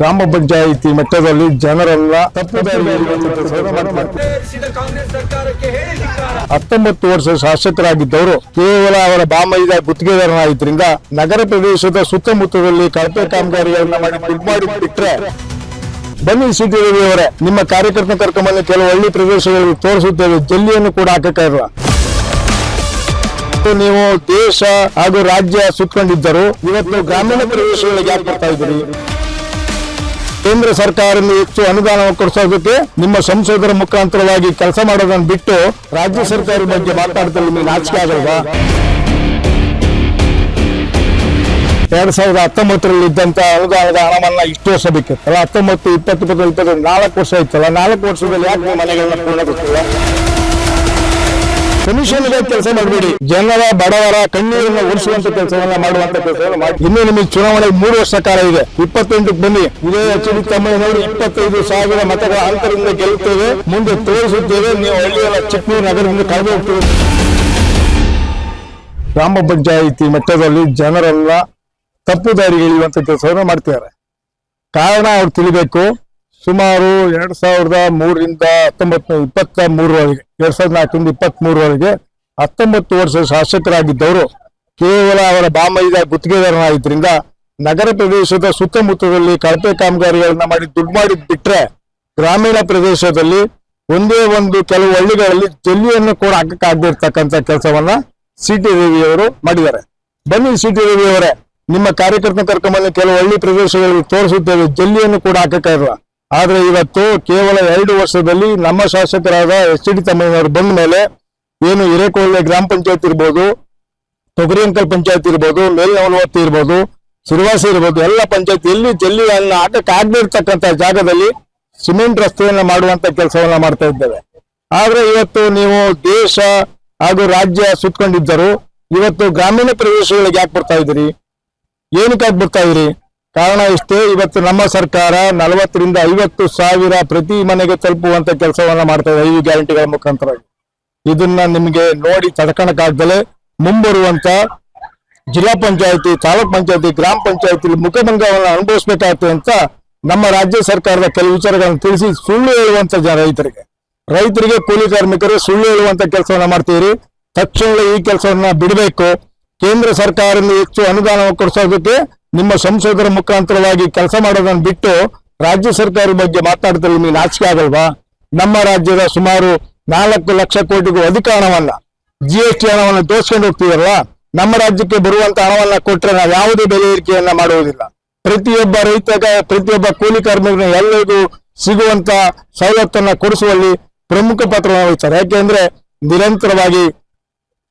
ಗ್ರಾಮ ಪಂಚಾಯಿತಿ ಮಟ್ಟದಲ್ಲಿ ಜನರೆಲ್ಲ ತಪ್ಪು ಹತ್ತೊಂಬತ್ತು ವರ್ಷ ಶಾಸಕರಾಗಿದ್ದವರು ಕೇವಲ ಅವರ ಬಾಮೈದ ಗುತ್ತಿಗೆದಾರನಾಗಿದ್ದರಿಂದ ನಗರ ಪ್ರದೇಶದ ಸುತ್ತಮುತ್ತದಲ್ಲಿ ಕಳಪೆ ಕಾಮಗಾರಿಗಳನ್ನ ಮಾಡಿ ಮಾಡಿ ಬಿಟ್ರೆ ಬನ್ನಿ ಸಿಟಿ ರವಿ ಅವರೇ ನಿಮ್ಮ ಕಾರ್ಯಕರ್ತ ಕರ್ಕೊಂಡ್ಬಂದು ಕೆಲವು ಹಳ್ಳಿ ಪ್ರದೇಶಗಳಲ್ಲಿ ತೋರಿಸುತ್ತೇವೆ. ಜಲ್ಲಿಯನ್ನು ಕೂಡ ಹಾಕಕ್ಕಾಗಿಲ್ಲ ನೀವು ದೇಶ ಹಾಗೂ ರಾಜ್ಯ ಸುತ್ತಕೊಂಡಿದ್ದರು ಇವತ್ತು ಗ್ರಾಮೀಣ ಪ್ರದೇಶಗಳಿಗೆ ಯಾಕೆ ಬರ್ತಾ ಇದ್ದೀರಿ? ಕೇಂದ್ರ ಸರ್ಕಾರದಿಂದ ಹೆಚ್ಚು ಅನುದಾನ ಕೊಡಿಸೋದಕ್ಕೆ ನಿಮ್ಮ ಸಂಸದರ ಮುಖಾಂತರವಾಗಿ ಕೆಲಸ ಮಾಡೋದನ್ನು ಬಿಟ್ಟು ರಾಜ್ಯ ಸರ್ಕಾರದ ಬಗ್ಗೆ ಮಾತಾಡ್ತಾ ನಿಮಗೆ ನಾಚಿಕೆ ಆಗಲ್ವಾ? ಎರಡ್ ಸಾವಿರದ ಹತ್ತೊಂಬತ್ತರಲ್ಲಿ ಇದ್ದಂತ ಅನುದಾನದ ಹಣವನ್ನ ಇಷ್ಟು ವರ್ಷ ಬೇಕಿತ್ತಲ್ಲ ಹತ್ತೊಂಬತ್ತು, ಇಪ್ಪತ್ತು ಇಪ್ಪತ್ತು ಇಪ್ಪತ್ತು ನಾಲ್ಕು ವರ್ಷ ಇತ್ತಲ್ಲ ನಾಲ್ಕು ವರ್ಷದಲ್ಲಿ ಯಾಕೆ ಮನೆಗಳನ್ನ ಪೂರ್ಣಗೊಳಿಸಿಲ್ಲ? ಕಮಿಷನ್ ಕೆಲಸ ಮಾಡಬೇಡಿ. ಜನರ, ಬಡವರ ಕಣ್ಣೀರನ್ನು ಉಳಿಸುವಂತ ಕೆಲಸವನ್ನ ಮಾಡುವಂತ ಕೆಲಸವನ್ನು ಮಾಡಿ. ಇನ್ನು ನಿಮಗೆ ಚುನಾವಣೆ ಮೂರು ವರ್ಷ ಕಾಲ ಇದೆ. ಇಪ್ಪತ್ತೆಂಟಕ್ಕೆ ಬನ್ನಿ. ಇದೇ ಎಚ್ ಡಿ ನೋಡಿ ಇಪ್ಪತ್ತೈದು ಸಾವಿರ ಮತಗಳ ಅಂತರದಿಂದ ಗೆಲ್ಲುತ್ತೇವೆ. ಮುಂದೆ ತೋರಿಸುತ್ತೇವೆ. ನೀವು ಹಳ್ಳಿಯ ಚಿಕ್ಕಮೂರು ನಗರದಿಂದ ಕಳೆದು ಹೋಗ್ತೇವೆ. ಗ್ರಾಮ ಪಂಚಾಯಿತಿ ಮಟ್ಟದಲ್ಲಿ ಜನರೆಲ್ಲ ತಪ್ಪು ದಾರಿಗೆ ಎಳೆಯುವಂತ ಕೆಲಸವನ್ನು ಮಾಡ್ತಿದ್ದಾರೆ. ಕಾರಣ ಅವ್ರು ತಿಳಿಬೇಕು. ಸುಮಾರು ಎರಡ್ ಸಾವಿರದ ಮೂರರಿಂದ ಹತ್ತೊಂಬತ್ತು ಇಪ್ಪತ್ತ ಮೂರರವರೆಗೆ ಎರಡ್ ಸಾವಿರದ ನಾಲ್ಕರಿಂದ ಇಪ್ಪತ್ತ್ ಮೂರರವರೆಗೆ ಹತ್ತೊಂಬತ್ತು ವರ್ಷ ಶಾಸಕರಾಗಿದ್ದವರು ಕೇವಲ ಅವರ ಬಾಮೈದ ಗುತ್ತಿಗೆದಾರನಾಗಿದ್ದರಿಂದ ನಗರ ಪ್ರದೇಶದ ಸುತ್ತಮುತ್ತದಲ್ಲಿ ಕಳಪೆ ಕಾಮಗಾರಿಗಳನ್ನ ಮಾಡಿ ದುಡ್ಡು ಮಾಡಿ ಬಿಟ್ರೆ ಗ್ರಾಮೀಣ ಪ್ರದೇಶದಲ್ಲಿ ಒಂದೇ ಒಂದು ಕೆಲವು ಹಳ್ಳಿಗಳಲ್ಲಿ ಜಲ್ಲಿಯನ್ನು ಕೂಡ ಹಾಕಕ್ಕಾಗದಿರ್ತಕ್ಕಂಥ ಕೆಲಸವನ್ನ ಸಿ ಟಿ ರವಿಯವರು ಮಾಡಿದ್ದಾರೆ. ಬನ್ನಿ ಸಿ ಟಿ ರವಿಯವರೇ ನಿಮ್ಮ ಕಾರ್ಯಕರ್ತ ಕರ್ಕೊಂಡ್ಬಂದು ಕೆಲವು ಹಳ್ಳಿ ಪ್ರದೇಶಗಳಲ್ಲಿ ತೋರಿಸುತ್ತೇವೆ, ಜಲ್ಲಿಯನ್ನು ಕೂಡ ಹಾಕಕ್ಕಾಗಿಲ್ಲ ಆದ್ರೆ ಇವತ್ತು ಕೇವಲ ಎರಡು ವರ್ಷದಲ್ಲಿ ನಮ್ಮ ಶಾಸಕರಾದ ಎಚ್ ಡಿ ತಮ್ಮಯ್ಯನವರು ಬಂದ ಮೇಲೆ ಏನು ಹಿರೇಕೊಳ್ಳೆ ಗ್ರಾಮ ಪಂಚಾಯತ್ ಇರ್ಬೋದು ತೊಗರಿಯಂಕಲ್ ಪಂಚಾಯತ್ ಇರ್ಬೋದು, ಮೇಲ್ನವಲವತ್ತಿ ಇರ್ಬೋದು, ಸಿರುವಾಸಿ ಇರ್ಬೋದು, ಎಲ್ಲ ಪಂಚಾಯತ್ ಎಲ್ಲಿ ಜಲ್ಲಿಯನ್ನ ಆಟಕ್ಕೆ ಆಗದೇ ಜಾಗದಲ್ಲಿ ಸಿಮೆಂಟ್ ರಸ್ತೆಯನ್ನು ಮಾಡುವಂತ ಕೆಲಸವನ್ನ ಮಾಡ್ತಾ ಇದ್ದೇವೆ. ಆದ್ರೆ ಇವತ್ತು ನೀವು ದೇಶ ಹಾಗೂ ರಾಜ್ಯ ಸುತ್ಕೊಂಡಿದ್ದರು, ಇವತ್ತು ಗ್ರಾಮೀಣ ಪ್ರದೇಶಗಳಿಗೆ ಯಾಕೆ ಬರ್ತಾ ಇದ್ದೀರಿ? ಏನಕ್ಕೆ ಬರ್ತಾ ಇದ್ದೀರಿ? ಕಾರಣ ಇಷ್ಟೇ, ಇವತ್ತು ನಮ್ಮ ಸರ್ಕಾರ ನಲವತ್ತರಿಂದ ಐವತ್ತು ಸಾವಿರ ಪ್ರತಿ ಮನೆಗೆ ತಲುಪುವಂತ ಕೆಲಸವನ್ನ ಮಾಡ್ತಾ ಇದೆ ಐದು ಗ್ಯಾರಂಟಿಗಳ ಮುಖಾಂತರ ಇದನ್ನ ನಿಮಗೆ ನೋಡಿ ತಡ್ಕಣಕ್ಕಾಗ್ದಲೆ ಮುಂಬರುವಂತ ಜಿಲ್ಲಾ ಪಂಚಾಯತಿ, ತಾಲೂಕ್ ಪಂಚಾಯತಿ, ಗ್ರಾಮ ಪಂಚಾಯತಿ ಮುಖಭಂಗವನ್ನು ಅನುಭವಿಸಬೇಕಾಗುತ್ತೆ ಅಂತ ನಮ್ಮ ರಾಜ್ಯ ಸರ್ಕಾರದ ಕೆಲವು ವಿಚಾರಗಳನ್ನು ತಿಳಿಸಿ ಸುಳ್ಳು ಹೇಳುವಂತ ಜನ ರೈತರಿಗೆ. ರೈತರಿಗೆ ಕೂಲಿ ಕಾರ್ಮಿಕರು ಸುಳ್ಳು ಹೇಳುವಂತ ಕೆಲಸವನ್ನ ಮಾಡ್ತೀರಿ. ತಕ್ಷಣ ಈ ಕೆಲಸವನ್ನ ಬಿಡಬೇಕು. ಕೇಂದ್ರ ಸರ್ಕಾರದಿಂದ ಹೆಚ್ಚು ಅನುದಾನ ಕೊಡಿಸೋದಕ್ಕೆ ನಿಮ್ಮ ಸಂಸದರ ಮುಖಾಂತರವಾಗಿ ಕೆಲಸ ಮಾಡೋದನ್ನು ಬಿಟ್ಟು ರಾಜ್ಯ ಸರ್ಕಾರದ ಬಗ್ಗೆ ಮಾತಾಡ್ತಾರೆ ನಿಮಗೆ ನಾಚಿಕೆ ಆಗಲ್ವಾ? ನಮ್ಮ ರಾಜ್ಯದ ಸುಮಾರು ನಾಲ್ಕು ಲಕ್ಷ ಕೋಟಿಗೂ ಅಧಿಕ ಹಣವನ್ನ ಜಿ ಎಸ್ ಟಿ ಹಣವನ್ನು ದೋಸ್ಕೊಂಡು ಹೋಗ್ತಿದಾರಲ್ಲ, ನಮ್ಮ ರಾಜ್ಯಕ್ಕೆ ಬರುವಂತ ಹಣವನ್ನ ಕೊಟ್ಟರೆ ನಾವು ಯಾವುದೇ ಬೆಲೆ ಏರಿಕೆಯನ್ನ ಮಾಡುವುದಿಲ್ಲ. ಪ್ರತಿಯೊಬ್ಬ ರೈತಗ, ಪ್ರತಿಯೊಬ್ಬ ಕೂಲಿ ಕಾರ್ಮಿಕನ ಎಲ್ಲರಿಗೂ ಸಿಗುವಂತ ಸವಲತ್ತನ್ನ ಕೊಡಿಸುವಲ್ಲಿ ಪ್ರಮುಖ ಪಾತ್ರ ವಹಿಸ್ತಾರೆ. ಯಾಕೆಂದ್ರೆ ನಿರಂತರವಾಗಿ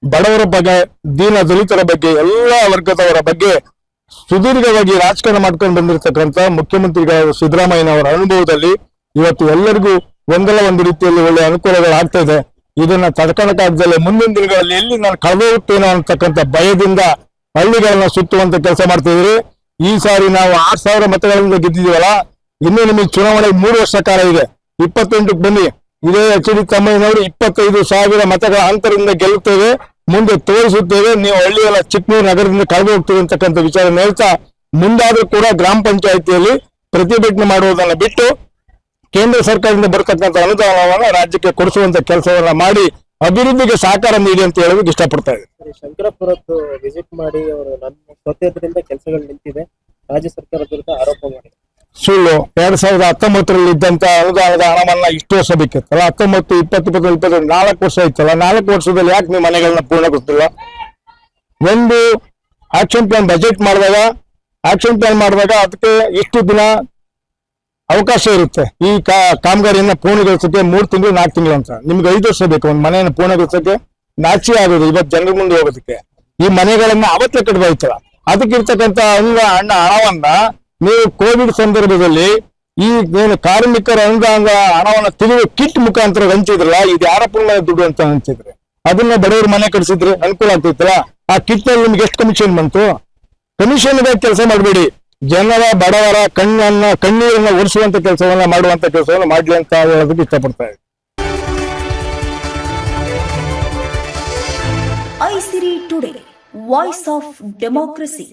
ಬಡವರ ಬಗ್ಗೆ, ದೀನ ದಲಿತರ ಬಗ್ಗೆ, ಎಲ್ಲಾ ವರ್ಗದವರ ಬಗ್ಗೆ ಸುದೀರ್ಘವಾಗಿ ರಾಜಕಾರಣ ಮಾಡ್ಕೊಂಡು ಬಂದಿರತಕ್ಕಂತ ಮುಖ್ಯಮಂತ್ರಿಗಳ ಸಿದ್ದರಾಮಯ್ಯನವರ ಅನುಭವದಲ್ಲಿ ಇವತ್ತು ಎಲ್ಲರಿಗೂ ಒಂದಲ್ಲ ಒಂದು ರೀತಿಯಲ್ಲಿ ಒಳ್ಳೆ ಅನುಕೂಲಗಳು ಆಗ್ತಾ ಇದೆ. ಇದನ್ನ ತಡ್ಕೊಳಕ್ಕಾಗ್ದಲೆ ಮುಂದಿನ ದಿನಗಳಲ್ಲಿ ಎಲ್ಲಿ ನಾನು ಕಳೆದೋಗ್ತೇನೋ ಅಂತಕ್ಕಂಥ ಭಯದಿಂದ ಹಳ್ಳಿಗಳನ್ನ ಸುತ್ತುವಂತ ಕೆಲಸ ಮಾಡ್ತಿದ್ರಿ ಈ ಸಾರಿ ನಾವು ಆರ್ ಸಾವಿರ ಮತಗಳಿಂದ ಗೆದ್ದಿದೀವಲ್ಲ ಇನ್ನು ನಿಮಗೆ ಚುನಾವಣೆ ಮೂರು ವರ್ಷ ಕಾಲ ಇದೆ. ಇಪ್ಪತ್ತೆಂಟಕ್ಕೆ ಬನ್ನಿ. ಇದೇ ಎಚ್ ಡಿ ತಮ್ಮಯ್ಯನವರು ಇಪ್ಪತ್ತೈದು ಸಾವಿರ ಮತಗಳ ಅಂತರದಿಂದ ಗೆಲ್ಲುತ್ತೇವೆ. ಮುಂದೆ ತೋರಿಸುತ್ತೇವೆ. ನೀವು ಹಳ್ಳಿಯಲ್ಲ ಚಿಕ್ಕಮೂರು ನಗರದಿಂದ ಕಳೆದು ಹೋಗ್ತೀವಿ ಅಂತಕ್ಕಂಥ ವಿಚಾರ ಹೇಳ್ತಾ, ಮುಂದಾದ್ರೂ ಕೂಡ ಗ್ರಾಮ ಪಂಚಾಯಿತಿಯಲ್ಲಿ ಪ್ರತಿಭಟನೆ ಮಾಡುವುದನ್ನು ಬಿಟ್ಟು ಕೇಂದ್ರ ಸರ್ಕಾರದಿಂದ ಬರತಕ್ಕಂಥ ಅನುದಾನವನ್ನು ರಾಜ್ಯಕ್ಕೆ ಕೊಡಿಸುವಂತ ಕೆಲಸವನ್ನ ಮಾಡಿ ಅಭಿವೃದ್ಧಿಗೆ ಸಹಕಾರ ನೀಡಿ ಅಂತ ಹೇಳೋದಕ್ಕೆ ಇಷ್ಟಪಡ್ತಾ ಇದೆ ಶಂಕರಪುರದ್ದು ವಿಸಿಟ್ ಮಾಡಿ ಅವರು ನನ್ನ ಕೆಲಸಗಳು ನಿಂತಿದೆ ರಾಜ್ಯ ಸರ್ಕಾರದ ವಿರುದ್ಧ ಆರೋಪ ಮಾಡಿದ್ದಾರೆ. ಸುಳ್ಳು. ಎರಡ್ ಸಾವಿರದ ಹತ್ತೊಂಬತ್ತರಲ್ಲಿ ಇದ್ದಂತ ಅನುದಾನದ ಹಣವನ್ನ ಇಷ್ಟು ವರ್ಷ ಬೇಕಿತ್ತಲ್ಲ ಹತ್ತೊಂಬತ್ತು, ಇಪ್ಪತ್ತು ಇಪ್ಪತ್ತು ಇಪ್ಪತ್ತು, ನಾಲ್ಕು ವರ್ಷ ಇತ್ತಲ್ಲ ನಾಲ್ಕು ವರ್ಷದಲ್ಲಿ ಯಾಕೆ ನೀವು ಮನೆಗಳನ್ನ ಪೂರ್ಣಗೊಳಿಸ್ತಿಲ್ಲ ಒಂದು ಆಕ್ಷನ್ ಪ್ಲಾನ್ ಬಜೆಟ್ ಮಾಡಿದಾಗ ಆಕ್ಷನ್ ಪ್ಲಾನ್ ಮಾಡಿದಾಗ ಅದಕ್ಕೆ ಎಷ್ಟು ದಿನ ಅವಕಾಶ ಇರುತ್ತೆ. ಈ ಕಾಮಗಾರಿಯನ್ನ ಪೂರ್ಣಗೊಳಿಸಕ್ಕೆ ಮೂರು ತಿಂಗಳು, ನಾಲ್ಕು ತಿಂಗಳು ಅಂತ. ನಿಮ್ಗೆ ಐದು ವರ್ಷ ಬೇಕು. ಒಂದು ಮನೆಯನ್ನು ಪೂರ್ಣಗೊಳಿಸಕ್ಕೆ ನಾಚಿ ಆಗೋದು, ಇವತ್ತು ಜನರ ಮುಂದೆ ಹೋಗೋದಕ್ಕೆ. ಈ ಮನೆಗಳನ್ನ ಅವತ್ತೇ ಕಟ್ಟಬೇಕಾಯ್ತಲ್ಲ ಅದಕ್ಕಿರ್ತಕ್ಕಂಥ ಹಂಗ ಹಣ, ಹಣವನ್ನ ನೀವು ಕೋವಿಡ್ ಸಂದರ್ಭದಲ್ಲಿ ಈ ಏನು ಕಾರ್ಮಿಕರ ಅಂಗಾಂಗ ಹಣವನ್ನು ತೆಗೆದು ಕಿಟ್ ಮುಖಾಂತರ ಹಂಚಿದ್ರಲ್ಲ, ಇದು ಯಾರ ಪುಣ್ಯ ದುಡ್ಡು ಅಂತ ಹಂಚಿದ್ರೆ? ಅದನ್ನ ಬಡವರು ಮನೆ ಕಟ್ಸಿದ್ರೆ ಅನುಕೂಲ ಆಗ್ತಿತ್ತಲ್ಲ ಆ ಕಿಟ್ನಲ್ಲಿ ನಿಮ್ಗೆ ಎಷ್ಟು ಕಮಿಷನ್ ಬಂತು? ಕಮಿಷನ್ ಕೆಲಸ ಮಾಡಬೇಡಿ. ಜನರ ಬಡವರ ಕಣ್ಣನ್ನ, ಕಣ್ಣೀರನ್ನ ಒರೆಸುವಂತ ಕೆಲಸವನ್ನ ಮಾಡುವಂತ ಕೆಲಸವನ್ನ ಮಾಡ್ಲಿ ಅಂತ ಹೇಳೋದಕ್ಕೆ ಇಷ್ಟಪಡ್ತಾ ಇದೆ Aisiri today voice of democracy